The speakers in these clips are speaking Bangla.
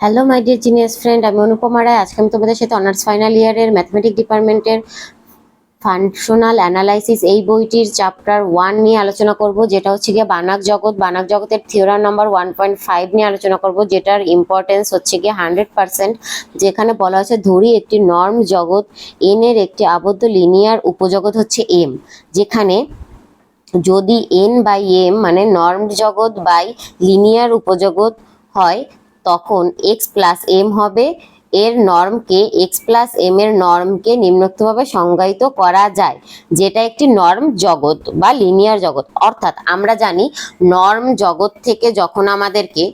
Hello my dear genius friend আমি অনুপমা রায় আজকে আমি তোমাদের সাথে অনার্স ফাইনাল ইয়ারের ম্যাথমেটিক ডিপার্টমেন্টের ফাংশনাল অ্যানালাইসিস এই বইটির চ্যাপ্টার ওয়ান নিয়ে আলোচনা করব, যেটা হচ্ছে গিয়ে বানাক জগৎ। বানাক জগতের theorem number one point five নিয়ে আলোচনা করব, যেটার ইম্পর্টেন্স হচ্ছে গিয়ে হান্ড্রেড পার্সেন্ট যেখানে বলা হচ্ছে ধরি একটি নর্ম জগৎ এন এর একটি আবদ্ধ লিনিয়ার উপজগৎ হচ্ছে এম যেখানে যদি এন বাই এম মানে নর্ম জগৎ বাই লিনিয়ার উপজগৎ হয় তখন এক্স প্লাস এম হবে। এর নর্মকে এক্স প্লাস এম এর নর্মকে নিম্নোক্তভাবে সংজ্ঞায়িত করা যায়, যেটা একটি নর্ম জগৎ বা লিনিয়ার জগৎ। অর্থাৎ আমরা জানি নর্ম জগৎ থেকে যখন আমাদেরকে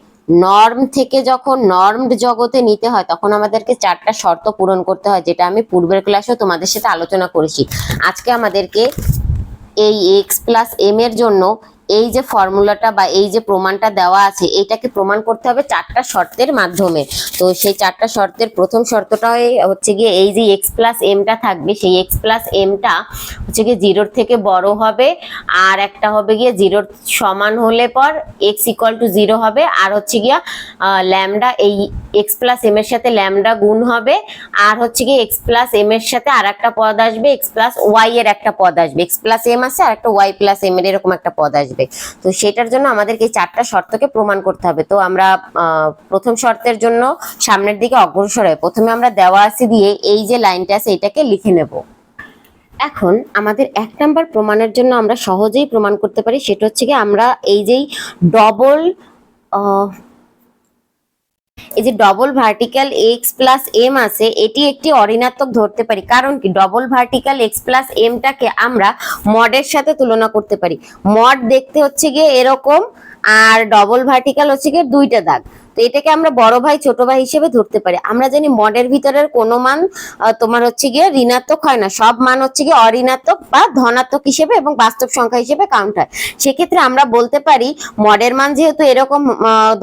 নর্ম থেকে যখন নর্মড জগতে নিতে হয়, তখন আমাদেরকে চারটা শর্ত পূরণ করতে হয়, যেটা আমি পূর্বের ক্লাসেও তোমাদের সাথে আলোচনা করেছি। আজকে আমাদেরকে এই এক্স প্লাস এম এর জন্য এই যে ফর্মুলাটা বা এই যে প্রমাণটা দেওয়া আছে, এটাকে প্রমাণ করতে হবে চারটা শর্তের মাধ্যমে। তো সেই চারটা শর্তের প্রথম শর্তটা হচ্ছে গিয়ে এই যে এক্স প্লাস এমটা থাকবে, সেই এক্স প্লাস এমটা হচ্ছে গিয়ে জিরোর থেকে বড় হবে, আর একটা হবে গিয়ে জিরোর সমান হলে পর এক্স ইকুয়াল টু জিরো হবে, আর হচ্ছে গিয়া ল্যামডা এই এক্স প্লাস এম এর সাথে ল্যামডা গুণ হবে, আর হচ্ছে গিয়ে এক্স প্লাস এম এর সাথে আর একটা পদ আসবে এক্স প্লাস ওয়াই এর একটা পদ আসবে এক্স প্লাস এম আছে আর একটা ওয়াই প্লাস এম এর এরকম একটা পদ আসবে। তো সেটার জন্য আমাদেরকে এই চারটা শর্তকে প্রমাণ করতে হবে। তো আমরা প্রথম শর্তের জন্য সামনের দিকে অগ্রসর হয় প্রথমে আমরা দেওয়া আছে দিয়ে এই যে লাইনটা আছে এটাকে লিখে নেব। এখন আমাদের এক নাম্বার প্রমাণের জন্য আমরা সহজেই প্রমাণ করতে পারি, সেটা হচ্ছে কি আমরা এই যেই ডবল এই যে double vertical x plus m আছে, এটি একটি অঋণাত্মক ধরতে পারি। কারণ কি? ডবল ভার্টিক্যাল এক্স প্লাস এমটাকে আমরা মডের সাথে তুলনা করতে পারি। মড দেখতে হচ্ছে গিয়ে এরকম, আর ডবল ভার্টিক্যাল হচ্ছে গিয়ে দুইটা দাগ। তো এটাকে আমরা বড় ভাই, ছোট ভাই হিসেবে ধরতে পারি। আমরা জানি মডের ভিতরের কোনো মান তোমার হচ্ছে গিয়ে ঋণাত্মক হয় না। সব মান হচ্ছে গিয়ে অঋণাত্মক বা ধনাত্মক হিসেবে এবং বাস্তব সংখ্যা হিসেবে কাউন্ট হয়। সেক্ষেত্রে আমরা বলতে পারি, মডের মান যেহেতু এরকম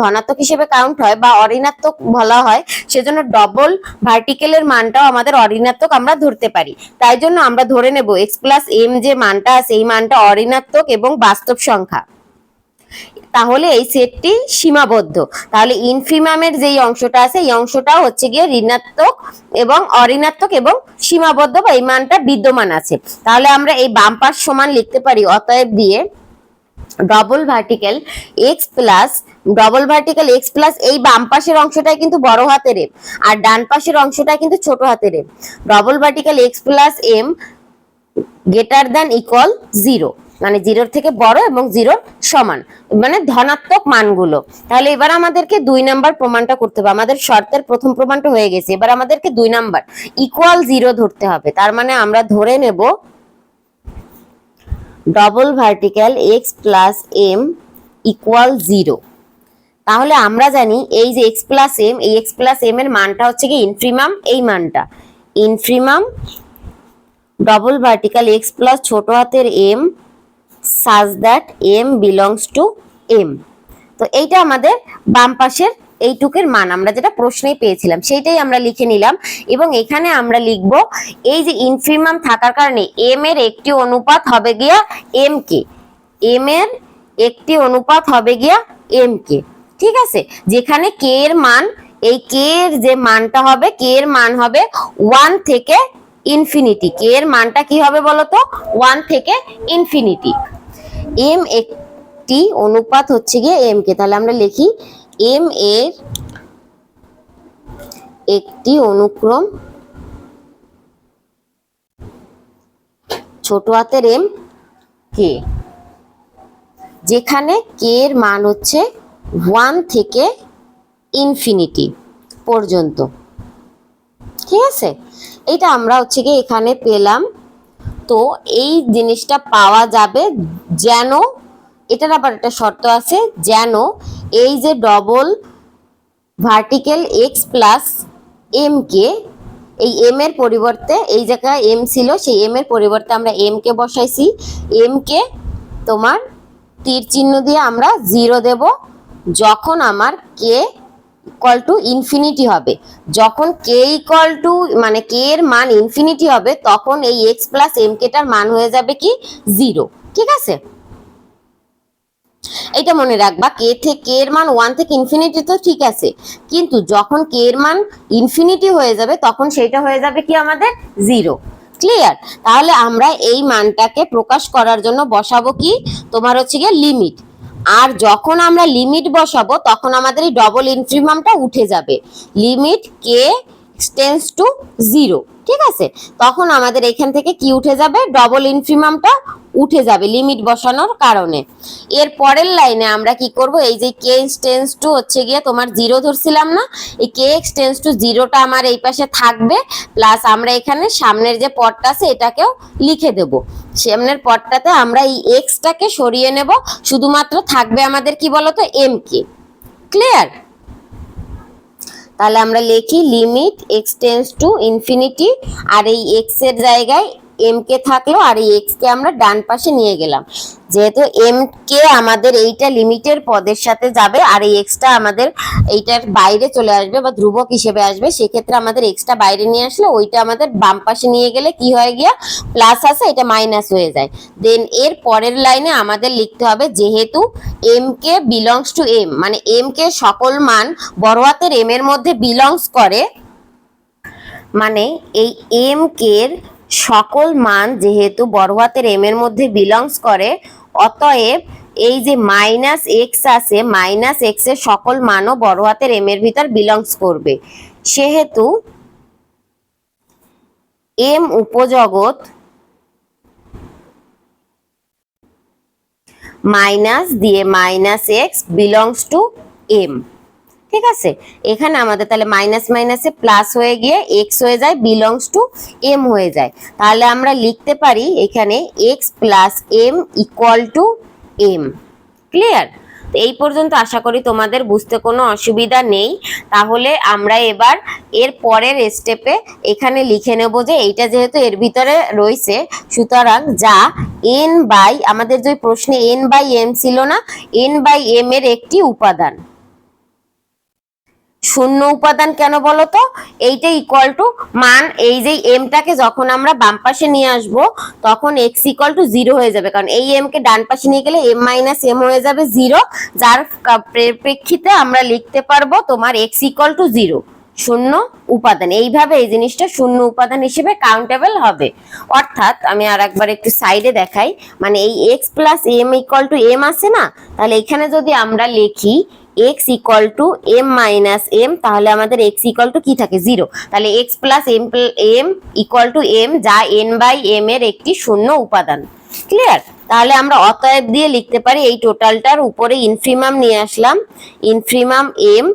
ধনাত্মক হিসেবে কাউন্ট হয় বা অঋণাত্মক বলা হয়, সেজন্য ডবল ভার্টিক্যালের মানটাও আমাদের অঋণাত্মক আমরা ধরতে পারি। তাই জন্য আমরা ধরে নেব এক্স প্লাস এম যে মানটা আছে, এই মানটা অঋণাত্মক এবং বাস্তব সংখ্যা। তাহলে এই সেটটি সীমাবদ্ধ। তাহলে ইনফিমামের যেই অংশটা আছে, এই অংশটাও হচ্ছে গিয়ে ঋণাত্মক এবং অঋণাত্মক এবং সীমাবদ্ধ বা এই মানটা বিদ্যমান আছে। তাহলে আমরা এই বাম পাশ সমান লিখতে পারি, অতএব দিয়ে double vertical x plus double vertical x plus এই বাম পাশের অংশটাই কিন্তু বড় হাতের এম আর ডান পাশের অংশটা কিন্তু ছোট হাতের m double vertical x plus m greater than equal zero মানে জিরোর থেকে বড় এবং জিরোর সমান মানে ধনাত্মক মানগুলো। তাহলে এবার আমাদেরকে দুই নাম্বার প্রমাণটা করতে হবে। আমাদের শর্তের প্রথম প্রমাণটা হয়ে গেছে। এবার আমাদেরকে দুই নাম্বার ইকুয়াল জিরো ধরতে হবে। তার মানে আমরা ধরে নেব double vertical x plus m equal zero তাহলে আমরা জানি এই যে এক্স প্লাস এম এই এক্স প্লাস এম এর মানটা হচ্ছে কি ইনফ্রিমাম এই মানটা। Infimum double vertical x plus ছোট হাতের m such that m belongs to m তো এইটা আমাদের বাম পাশের এইটুকের মান, আমরা যেটা প্রশ্নেই পেয়েছিলাম সেইটাই আমরা লিখে নিলাম। এবং এখানে আমরা লিখব, এই যে ইনফিমাম থাকার কারণে এম এর একটি অনুপাত হবে গিয়া এম কে এম এর একটি অনুপাত হবে গিয়া এম কে ঠিক আছে? যেখানে কে এর মান, এই কে এর যে মানটা হবে কে এর মান হবে ওয়ান থেকে ইনফিনিটি কে এর মানটা কি হবে বলতো? ওয়ান থেকে ইনফিনিটি এম একটি অনুপাত হচ্ছে গিয়ে এম কে তাহলে আমরা লিখি এম এর একটি অনুক্রম ছোট হাতের এম কে যেখানে কে এর মান হচ্ছে ওয়ান থেকে ইনফিনিটি পর্যন্ত। ঠিক আছে? এটা আমরা হচ্ছে গিয়ে এখানে পেলাম। তো এই জিনিসটা পাওয়া যাবে যেন, এটার আবার একটা শর্ত আছে, যেন এই যে double vertical x plus m কে এই এম এর পরিবর্তে এই জায়গায় এম ছিল, সেই এম এর পরিবর্তে আমরা এম কে বসাইছি। এম কে তোমার তীর চিহ্ন দিয়ে আমরা জিরো দেব। যখন আমার কে ইকুয়াল টু ইনফিনিটি হবে। যখন কে ইকুয়াল টু মানে কে এর মান ইনফিনিটি হবে, তখন এই এক্স প্লাস এম কেটার মান হয়ে যাবে কি? জিরো ঠিক আছে? এটা মনে রাখবা কে থেকে কে এর মান ওয়ান থেকে ইনফিনিটি তো ঠিক আছে। কিন্তু যখন কে এর মান ইনফিনিটি হয়ে যাবে, তখন সেটা হয়ে যাবে কি আমাদের? জিরো ক্লিয়ার তাহলে আমরা এই মানটাকে প্রকাশ করার জন্য বসাবো কি? তোমার হচ্ছে গিয়ে লিমিট আর যখন আমরা লিমিট বসাবো তখন আমাদের এই ডবল ইনফিমামটা উঠে যাবে। লিমিট কে এক্সটেন্স টু জিরো ঠিক আছে? তখন আমাদের এখান থেকে কি উঠে যাবে? ডবল ইনফিমামটা উঠে যাবে লিমিট বসানোর কারণে। এর পরের লাইনে আমরা কি করব? এই যে কে এক্সটেন্স টু হচ্ছে গিয়ে তোমার জিরো ধরছিলাম না? এই কে এক্সটেন্স টু জিরোটা আমার এই পাশে থাকবে প্লাস আমরা এখানে সামনের যে পদটা আছে এটাকেও লিখে দেব। সামনের পদটাতে আমরা এই এক্সটাকে সরিয়ে নেব। শুধুমাত্র থাকবে আমাদের কি বলতো? এম কে ক্লিয়ার তাহলে আমরা লিখি limit x tends to infinity আর এই এক্সের জায়গায় এম কে থাকল আর এই এক্স কে আমরা ডান পাশে নিয়ে গেলাম। যেহেতু এম কে আমাদের এইটা লিমিটের পদের সাথে যাবে আর এই এক্সটা আমাদের এইটার বাইরে চলে আসবে বা ধ্রুবক হিসেবে আসবে, সেক্ষেত্রে আমাদের এক্সটা বাইরে নিয়ে আসলে ওইটা আমাদের বাম পাশে নিয়ে গেলে কি হয়ে গিয়া প্লাস আছে, এটা মাইনাস হয়ে যায়। দেন এর পরের লাইনে আমাদের লিখতে হবে যেহেতু এম কে বিলংস টু এম মানে এম কে সকল মান বড় হাতের এম এর মধ্যে বিলংস করে মানে এই এম কের সকল মান যেহেতু বড় হাতের এম এর মধ্যে বিলংস করে, অতএব এই যে মাইনাস এক্স আছে মাইনাস এক্সের সকল মানও বড় হাতের এম এর ভিতর বিলংস করবে। সেহেতু এম উপজগৎ মাইনাস দিয়ে minus x belongs to m ঠিক আছে? এখানে আমাদের তাহলে মাইনাস মাইনাসে প্লাস হয়ে গিয়ে এক্স হয়ে যায় বিলংস টু এম হয়ে যায়। তাহলে আমরা লিখতে পারি এখানে x plus m equal to m clear তো এই পর্যন্ত আশা করি তোমাদের বুঝতে কোনো অসুবিধা নেই। তাহলে আমরা এবার এর পরের স্টেপে এখানে লিখে নেব যে এইটা যেহেতু এর ভিতরে রয়েছে, সুতরাং যা এন বাই আমাদের যে প্রশ্নে এন বাই এম ছিল না এন বাই এম এর একটি উপাদান। শূন্য উপাদান কেন বলতো এইটা ইকুয়াল টু মান, এই যে এমটাকে যখন আমরা বাম পাশে নিয়ে আসব, তখন এক্স ইকুয়াল টু জিরো হয়ে যাবে। কারণ এই এম কে ডান পাশে নিয়ে গেলে এম মাইনাস এম হয়ে যাবে জিরো যার পরিপ্রেক্ষিতে আমরা লিখতে পারব তোমার এক্স ইকুয়াল টু জিরো শূন্য উপাদান। এইভাবে এই জিনিসটা শূন্য উপাদান হিসেবে কাউন্টেবল হবে। অর্থাৎ আমি আর একবার একটু সাইডে দেখাই। মানে এই x plus m equal to m আছে না? তাহলে এখানে যদি আমরা লিখি x equal to m minus m তাহলে আমাদের এক্স ইকুয়াল টু কি থাকে? জিরো তাহলে x plus m m equal to m যা এন বাই এম এর একটি শূন্য উপাদান। ক্লিয়ার তাহলে আমরা অতএব দিয়ে লিখতে পারি, এই টোটালটার উপরে ইনফ্রিমাম নিয়ে আসলাম। Infimum m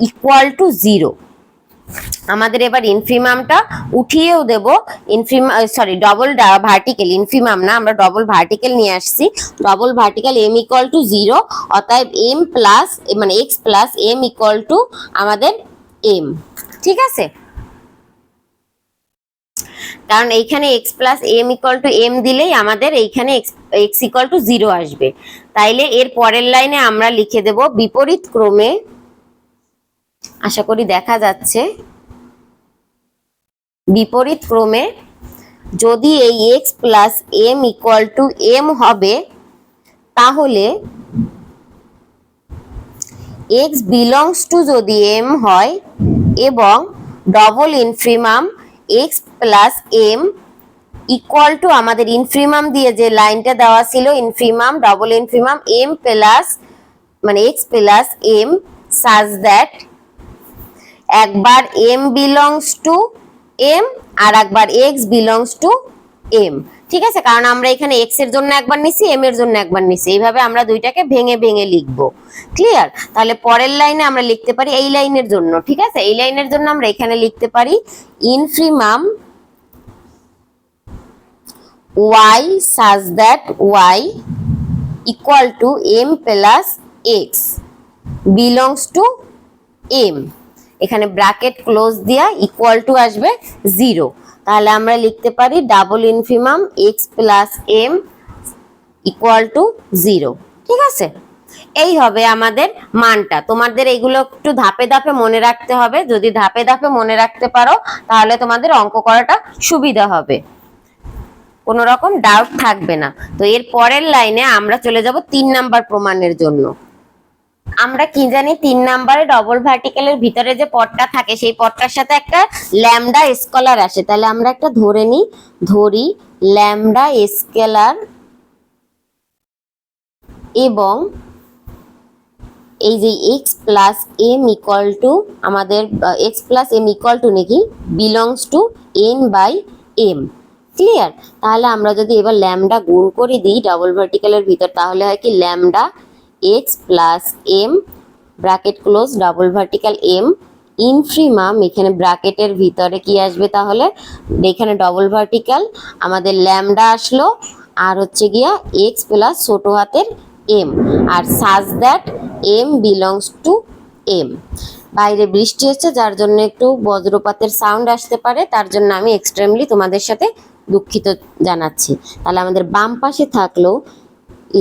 equal to zero আমাদের এবার ইনফিমামটা উঠিয়েও দেব। ইনফিম সরি ডবল ভার্টিক্যাল ইনফিমাম না, আমরা ডবল ভার্টিক্যাল নিয়ে আসছি। Double vertical m equal to zero অতএব এম প্লাস মানে x plus m equal to আমাদের এম ঠিক আছে? কারণ এইখানে x plus m equal to m দিলেই আমাদের এইখানে এক্স ইকুয়াল টু জিরো আসবে। তাইলে এর পরের লাইনে আমরা লিখে দেব বিপরীত ক্রমে আশা করি দেখা যাচ্ছে। বিপরীত ক্রমে যদি এই x plus m equal to m হবে, তাহলে এক্স বিলংস টু যদি এম হয় এবং double infimum x plus m equal to আমাদের ইনফ্রিমাম দিয়ে যে লাইনটা দেওয়া ছিল infimum double infimum m plus মানে x plus m such that একবার এম বিলংস টু এম আর একবার এক্স বিলংস টু এম ঠিক আছে? কারণ আমরা এখানে এক্সের জন্য একবার নিছি এম এর জন্য একবার নিছি। এইভাবে আমরা দুইটাকে ভেঙে ভেঙে লিখব। ক্লিয়ার তাহলে পরের লাইনে আমরা লিখতে পারি এই লাইনের জন্য, ঠিক আছে? এই লাইনের জন্য আমরা এখানে লিখতে পারি infimum y such that y equal to m plus x belongs to m এখানে ব্র্যাকেট ক্লোজ দিয়া ইকুয়াল টু আসবে জিরো তাহলে আমরা লিখতে পারি double infimum x plus m equal to zero ঠিক আছে? এই হবে আমাদের মানটা। তোমাদের এগুলো একটু ধাপে ধাপে মনে রাখতে হবে। যদি ধাপে ধাপে মনে রাখতে পারো, তাহলে তোমাদের অঙ্ক করাটা সুবিধা হবে। কোনো রকম ডাউট থাকবে না। তো এর পরের লাইনে আমরা চলে যাব তিন নাম্বার প্রমাণের জন্য। আমরা কি জানি, তিন নাম্বারে ডবল ভার্টিক্যালের ভিতরে যে পটটা থাকে, সেই পটটার সাথে একটা ল্যামডা স্কলার আসে। তাহলে আমরা একটা ধরে নিই, ধরি ল্যামডা স্কেলার এবং এই যে x plus m equal to আমাদের x plus m equal to নাকি belongs to n by m clear তাহলে আমরা যদি এবার ল্যামডা গুণ করে দিই ডাবল ভার্টিক্যালের ভিতর, তাহলে হয় কি lambda x plus m bracket close double vertical m infimum এখানে ব্র্যাকেটের ভিতরে কি আসবে তাহলে? এখানে ডবল ভার্টিক্যাল আমাদের ল্যামডা আসলো, আর হচ্ছে গিয়া এক্স প্লাস ছোট হাতের m R such that m belongs to m বাইরে বৃষ্টি হচ্ছে, যার জন্য একটু বজ্রপাতের সাউন্ড আসতে পারে, তার জন্য আমি এক্সট্রিমলি তোমাদের সাথে দুঃখিত জানাচ্ছি। তাহলে আমাদের বাম পাশে থাকল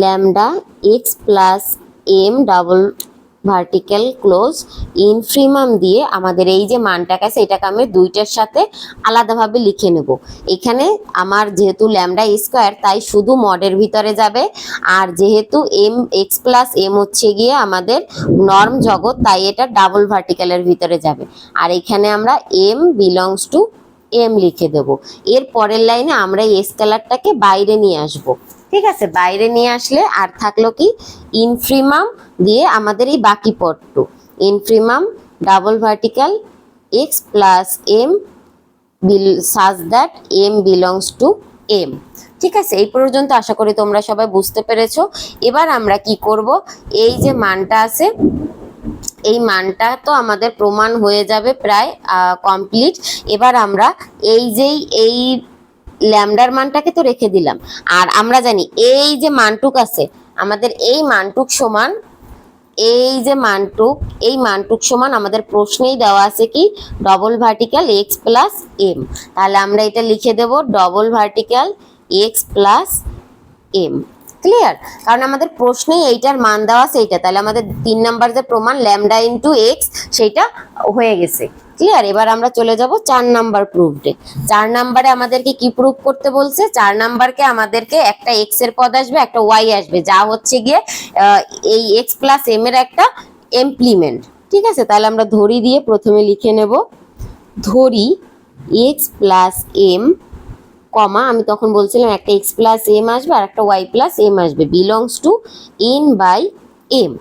lambda x plus m double vertical close infimum দিয়ে আমাদের এই যে মানটাকে আছে, এটাকে আমি দুইটার সাথে আলাদাভাবে লিখে নেব। এখানে আমার যেহেতু ল্যামডা স্কোয়ার তাই শুধু মডের ভিতরে যাবে। আর যেহেতু এম এক্স প্লাস এম হচ্ছে গিয়ে আমাদের নর্ম জগৎ, তাই এটা ডাবল ভার্টিক্যালের ভিতরে যাবে। আর এখানে আমরা এম বিলংস টু এম লিখে দেব। এর পরের লাইনে আমরা এই স্কেলারটাকে বাইরে নিয়ে আসব। ঠিক আছে? বাইরে নিয়ে আসলে আর থাকল কি? ইনফ্রিমাম দিয়ে আমাদের এই বাকি পদটু। Infimum double vertical x plus m bill such that m belongs to m ঠিক আছে? এই পর্যন্ত আশা করি তোমরা সবাই বুঝতে পেরেছ। এবার আমরা কি করব? এই যে মানটা আছে, এই মানটা তো আমাদের প্রমাণ হয়ে যাবে প্রায় কমপ্লিট এবার আমরা এই যেই, এই ল্যামডার মানটাকে তো রেখে দিলাম। আর আমরা জানি এই যে মানটুক আছে, আমাদের এই মানটুক সমান, এই যে মানটুক, এই মানটুক সমান আমাদের প্রশ্নেই দেওয়া আছে কি double vertical x plus m তাহলে আমরা এটা লিখে দেব double vertical x plus m clear কারণ আমাদের প্রশ্নেই এইটার মান দেওয়া এইটা। তাহলে আমাদের তিন নাম্বার যে প্রমাণ ল্যামডা ইন্টু এক্স সেইটা হয়ে গেছে। ক্লিয়ার এবার আমরা চলে যাব চার নাম্বার প্রুফডে চার নাম্বারে আমাদেরকে কি প্রুফ করতে বলছে? চার নাম্বারকে আমাদেরকে একটা এক্সের পদ আসবে, একটা ওয়াই আসবে। যা হচ্ছে গিয়ে এই এক্স প্লাস এম এর একটা এমপ্লিমেন্ট ঠিক আছে? তাহলে আমরা ধরি দিয়ে প্রথমে লিখে নেব। ধরি এক্স প্লাস এম কমা, আমি তখন বলছিলাম একটা এক্স প্লাস এম আসবে আর একটা ওয়াই প্লাস এম আসবে। Belongs to n by m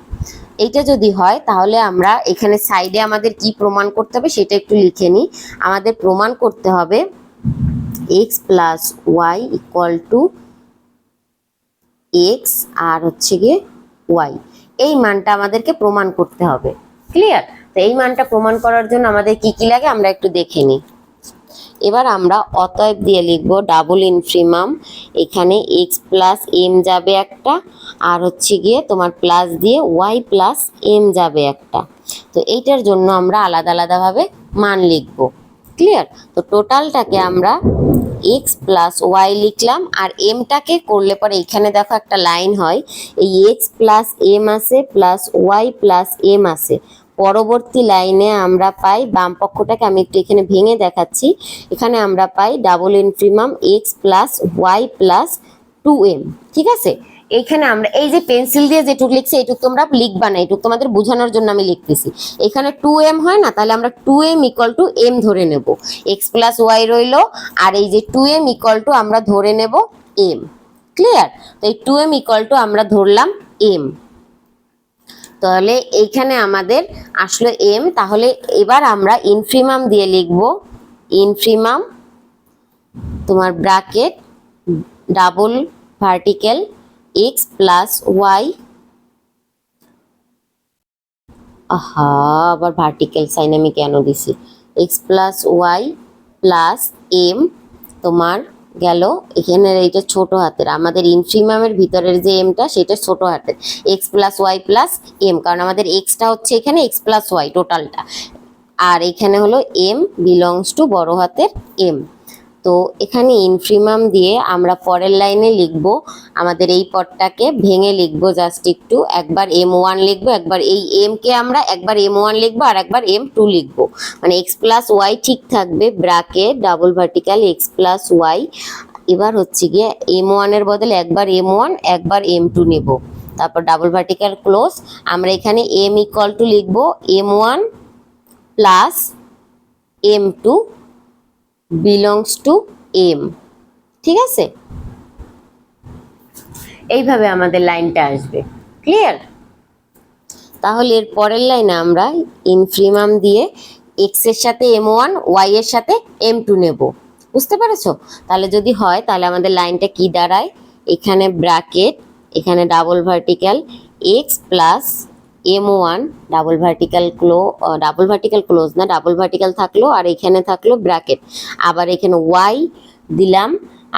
এইটা যদি হয়, তাহলে আমরা এখানে সাইডে আমাদের কি প্রমাণ করতে হবে সেটা একটু লিখে নিই। আমাদের প্রমাণ করতে হবে x plus y equal to x আর হচ্ছে গিয়ে ওয়াই এই মানটা আমাদেরকে প্রমাণ করতে হবে। ক্লিয়ার তো এই মানটা প্রমাণ করার জন্য আমাদের কি কি লাগে আমরা একটু দেখে নিই। এবার আমরা অতএব দিয়ে লিখব ডাবল ইনফ্রিমাম এখানে এক্স প্লাস এম যাবে একটা আর হচ্ছে গিয়ে তোমার প্লাস দিয়ে ওয়াই প্লাস এম যাবে একটা। তো এইটার জন্য আমরা আলাদা আলাদাভাবে মান লিখব। ক্লিয়ার তো টোটালটাকে আমরা এক্স প্লাস ওয়াই লিখলাম, আর এমটাকে করলে পরে এখানে দেখো একটা লাইন হয়, এই এক্স প্লাস এম আছে প্লাস ওয়াই প্লাস এম আছে। পরবর্তী লাইনে আমরা পাই, বাম পক্ষটাকে আমি একটু এখানে ভেঙে দেখাচ্ছি, এখানে আমরা পাই double infimum x plus y plus two m ঠিক আছে? এইখানে আমরা, এই যে পেন্সিল দিয়ে যেটুক লিখছি এইটুক তোমরা লিখবা না এইটুক তোমাদের বোঝানোর জন্য আমি লিখতেছি। এখানে টু এম হয় না, তাহলে আমরা two m equal to m ধরে নেব। এক্স প্লাস ওয়াই রইল, আর এই যে টু এম ইকুয়াল টু আমরা ধরে নেব এম ক্লিয়ার তো এই টু এম ইকুয়াল টু আমরা ধরলাম এম তাহলে এইখানে আমাদের আসলো এম তাহলে এবার আমরা ইনফ্রিমাম দিয়ে লিখব। ইনফ্রিমাম তোমার bracket double vertical x plus y আহা, আবার ভার্টিক্যাল সাইন আমি কেন দিছি? X plus y plus m তোমার গেল। এখানে এইটা ছোট হাতের। আমাদের ইনফ্রিমামের ভিতরের যে এমটা সেটা ছোট হাতের। X plus y plus m কারণ আমাদের এক্সটা হচ্ছে এখানে এক্স প্লাস ওয়াই টোটালটা আর এখানে হলো এম বিলংস টু বড় হাতের এম তো এখানে ইনফ্রিমাম দিয়ে আমরা পরের লাইনে লিখব। আমাদের এই পদটাকে ভেঙে লিখব জাস্ট একটু। একবার এম ওয়ান লিখব, একবার এই এম কে আমরা একবার এম ওয়ান লিখব আর একবার এম টু লিখব। মানে এক্স প্লাস ওয়াই ঠিক থাকবে bracket double vertical x plus y এবার হচ্ছে গিয়ে এম ওয়ানের বদলে একবার এম ওয়ান একবার এম টু নেব। তারপর ডাবল ভার্টিক্যাল ক্লোজ আমরা এখানে এম ইকুয়াল টু লিখব m one plus m two belongs to m ঠিক আছে? এইভাবে আমাদের লাইনটা আসবে। ক্লিয়ার তাহলে এর পরের লাইনে আমরা ইনফ্রিমাম দিয়ে এক্সের সাথে এম ওয়ান ওয়াই এর সাথে এম টু নেব। বুঝতে পেরেছ? তাহলে যদি হয়, তাহলে আমাদের লাইনটা কি দাঁড়ায়? এখানে ব্র্যাকেট, এখানে double vertical x plus m one double vertical ক্লো ডাবল ভার্টিক্যাল ক্লোজ না ডাবল ভার্টিক্যাল থাকল আর এখানে থাকল ব্র্যাকেট আবার এখানে ওয়াই দিলাম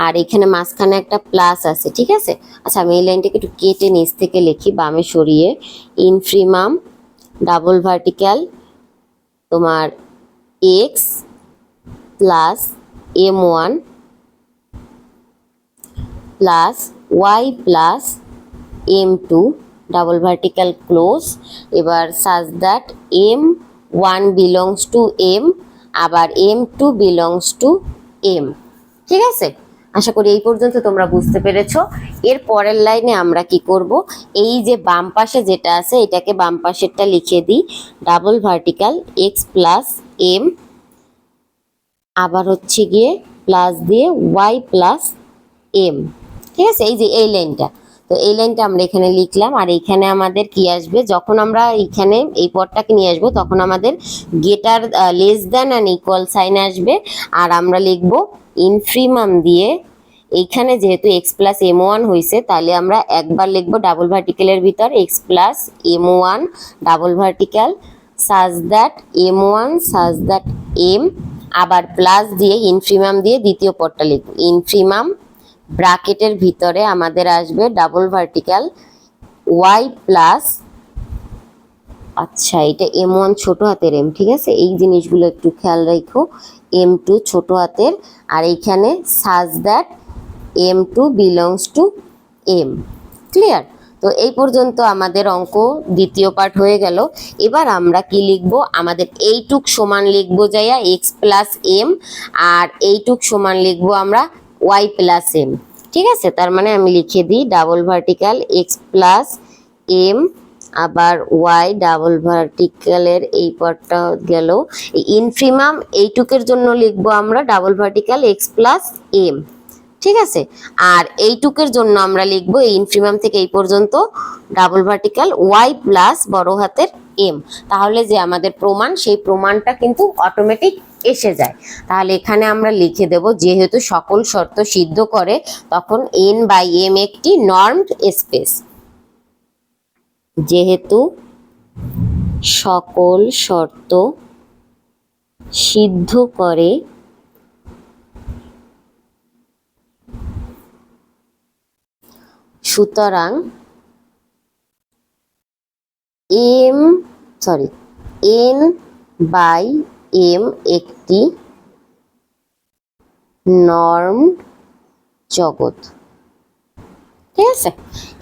আর এখানে মাঝখানে একটা প্লাস আছে, ঠিক আছে? আচ্ছা আমি এই লাইনটাকে একটু কেটে নিচ থেকে লিখি, বামে সরিয়ে। ইনফ্রিমাম ডাবল ভার্টিক্যাল তোমার x plus m one plus y plus m two double vertical close. এবার such that m one belongs to m, আবার m two belongs to m. ঠিক আছে? আশা করি এই পর্যন্ত তোমরা বুঝতে পেরেছ। এর পরের লাইনে আমরা কি করব? এই যে বাম পাশে যেটা আছে, এটাকে বাম পাশেরটা লিখে দিই। Double vertical x plus m, আবার হচ্ছে গিয়ে প্লাস দিয়ে ওয়াই প্লাস এম। ঠিক আছে? এই যে এই লাইনটা। তো এই লাইনটা আমরা এখানে লিখলাম, আর এখানে আমাদের কি আসবে? যখন আমরা এখানে এই পদটাকে নিয়ে আসব, তখন আমাদের greater less than and equal sign আসবে। আর আমরা লিখব ইনফ্রিমাম দিয়ে এইখানে যেহেতু এক্স প্লাস এম ওয়ান হয়েছে তাহলে আমরা একবার লিখব ডাবল ভার্টিক্যালের ভিতর x plus m one double vertical such that m one such that m আবার প্লাস দিয়ে ইনফ্রিমাম দিয়ে দ্বিতীয় পদটা লিখব। ইনফ্রিমাম ব্রাকেটের ভিতরে আমাদের আসবে ডাবল ভার্টিক্যাল ওয়াই প্লাস আচ্ছা এটা এম ওয়ান ছোটো হাতের এম, ঠিক আছে? এই জিনিসগুলো একটু খেয়াল রাখো। এম টু ছোট হাতের, আর এইখানে such that m two belongs to m, clear? তো এই পর্যন্ত আমাদের অঙ্ক দ্বিতীয় পার্ট হয়ে গেল। এবার আমরা কি লিখব? আমাদের এইটুক সমান লিখব যাইয়া এক্স প্লাস এম, আর এইটুক সমান লিখব আমরা ওয়াই প্লাস এম। ঠিক আছে? তার মানে আমি লিখে দিই double vertical x plus m আবার ওয়াই ডাবল ভার্টিক্যালের এই পার্টটা গেল। ইনফ্রিমাম এইটুকের জন্য লিখব আমরা double vertical x plus m ঠিক আছে? আর এইটুকের জন্য আমরা লিখব এই ইনফ্রিমাম থেকে এই পর্যন্ত ডাবল ভার্টিক্যাল ওয়াই প্লাস বড় হাতের এম তাহলে যে আমাদের প্রমাণ, সেই প্রমাণটা কিন্তু অটোমেটিক এসে যায়। তাহলে এখানে আমরা লিখে দেব, যেহেতু সকল শর্ত সিদ্ধ করে, তখন এন বাই এম একটি নর্মড স্পেস যেহেতু সকল শর্ত সিদ্ধ করে, সুতরাং m sorry n by m একটি নর্ম জগৎ। ঠিক আছে?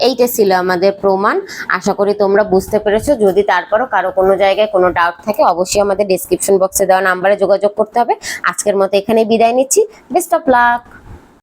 এইটা ছিল আমাদের প্রমাণ। আশা করি তোমরা বুঝতে পেরেছ। যদি তারপরও কারও কোনো জায়গায় কোনো ডাউট থাকে, অবশ্যই আমাদের ডিসক্রিপশন বক্সে দেওয়া নাম্বারে যোগাযোগ করতে হবে। আজকের মতো এখানেই বিদায় নিচ্ছি। Best of luck